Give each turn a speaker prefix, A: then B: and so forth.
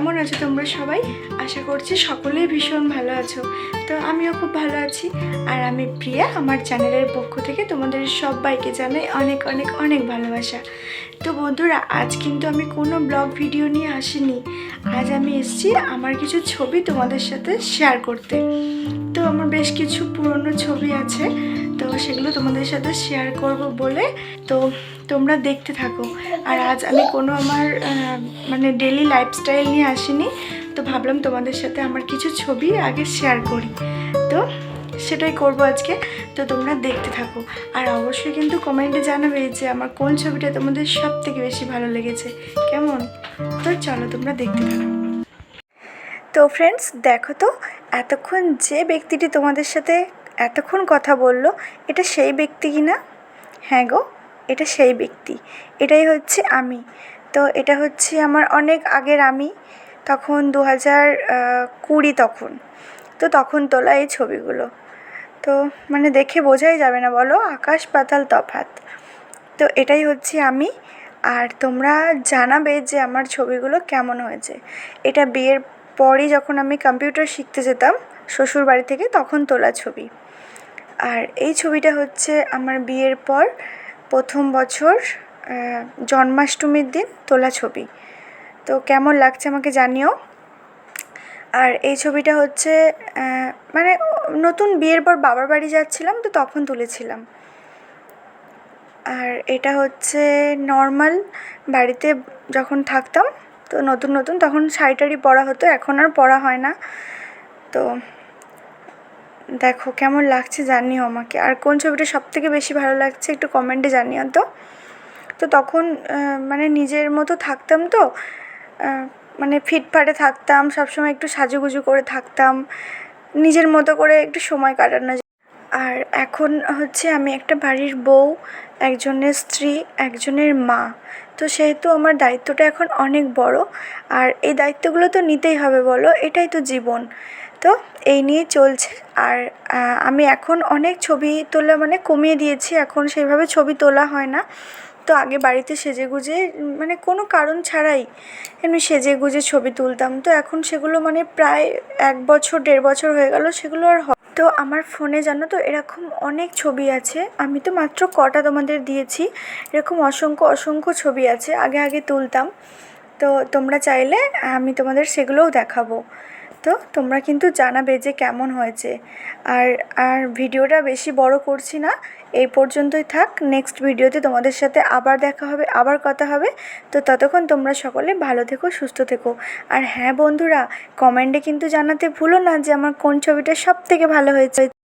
A: কেমন আছো তোমরা সবাই? আশা করছি সকলেই ভীষণ ভালো আছো। তো আমিও খুব ভালো আছি। আর আমি প্রিয়া, আমার চ্যানেলের পক্ষ থেকে তোমাদের সবাইকে জানাই অনেক অনেক অনেক ভালোবাসা। তো বন্ধুরা, আজ কিন্তু আমি কোনো ব্লগ ভিডিও নিয়ে আসিনি। আজ আমি এসেছি আমার কিছু ছবি তোমাদের সাথে শেয়ার করতে। তো আমার বেশ কিছু পুরনো ছবি আছে, তো সেগুলো তোমাদের সাথে শেয়ার করব বলে তো তোমরা দেখতে থাকো। আর আজ আমি কোনো আমার মানে ডেলি লাইফস্টাইল নিয়ে আসিনি। তো ভাবলাম তোমাদের সাথে আমার কিছু ছবি আগে শেয়ার করি। তো সেটাই করব আজকে। তো তোমরা দেখতে থাকো। আর অবশ্যই কিন্তু কমেন্টে জানাবে যে আমার কোন ছবিটা তোমাদের সব থেকে বেশি ভালো লেগেছে। কেমন? তো চলো তোমরা দেখতে থাকো। তো ফ্রেন্ডস দেখো তো, এতক্ষণ যে ব্যক্তিটি তোমাদের সাথে এতক্ষণ কথা বলল, এটা সেই ব্যক্তি কি না হ্যাঁ গো, এটা সেই ব্যক্তি। এটাই হচ্ছে আমি। তো এটা হচ্ছে আমার অনেক আগের আমি। তখন দু হাজার কুড়ি তখন। তো তখন তোলা এই ছবিগুলো। তো মানে দেখে বোঝাই যাবে না, বলো আকাশ পাতাল তফাত তো এটাই হচ্ছে আমি। আর তোমরা জানাবে যে আমার ছবিগুলো কেমন হয়েছে। এটা বিয়ের পরই যখন আমি কম্পিউটার শিখতে যেতাম শ্বশুর বাড়ি থেকে, তখন তোলা ছবি। আর এই ছবিটা হচ্ছে আমার বিয়ের পর প্রথম বছর জন্মাষ্টমীর দিন তোলা ছবি। তো কেমন লাগছে আমাকে জানিও? আর এই ছবিটা হচ্ছে মানে নতুন বিয়ের পর বাবার বাড়ি যাচ্ছিলাম, তো তখন তুলেছিলাম। আর এটা হচ্ছে নর্মাল বাড়িতে যখন থাকতাম, তো নতুন নতুন, তখন শাড়ি টাড়ি পরা হতো, এখন আর পরা হয় না। তো দেখো কেমন লাগছে জানিও আমাকে। আর কোন ছবিটা সব থেকে বেশি ভালো লাগছে একটু কমেন্টে জানিও তো। তো তখন মানে নিজের মতো থাকতাম তো মানে ফিটফাটে থাকতাম, সবসময় একটু সাজুগুজু করে থাকতাম, নিজের মতো করে একটু সময় কাটানো। আর এখন হচ্ছে আমি একটা বাড়ির বউ, একজনের স্ত্রী, একজনের মা। তো সেহেতু আমার দায়িত্বটা এখন অনেক বড়, আর এই দায়িত্বগুলো তো নিতেই হবে বলো, এটাই তো জীবন। তো এই নিয়ে চলছে, আর আমি এখন অনেক ছবি তোলা মানে কমিয়ে দিয়েছি, এখন সেইভাবে ছবি তোলা হয় না। তো আগে বাড়িতে সেজে গুজে মানে কোনো কারণ ছাড়াই এমনি সেজে গুজে ছবি তুলতাম। তো এখন সেগুলো মানে প্রায় এক বছর, দেড় বছর হয়ে গেল সেগুলো আর তো আমার ফোনে জানো তো এরকম অনেক ছবি আছে। আমি তো মাত্র কটা তোমাদের দিয়েছি। এরকম অসংখ্য অসংখ্য ছবি আছে। আগে আগে তুলতাম। তো তোমরা চাইলে আমি তোমাদের সেগুলোও দেখাবো। তো তোমরা কিন্তু জানাবে যে কেমন হয়েছে। আর আর ভিডিওটা বেশি বড় করছি না, এই পর্যন্তই থাক। নেক্সট ভিডিওতে তোমাদের সাথে আবার দেখা হবে, আবার কথা হবে। তো ততক্ষণ তোমরা সকলে ভালো থেকো, সুস্থ থেকো। আর হ্যাঁ বন্ধুরা কমেন্টে কিন্তু জানাতে ভুলো না যে আমার কোন ছবিটা সব থেকে ভালো হয়েছে।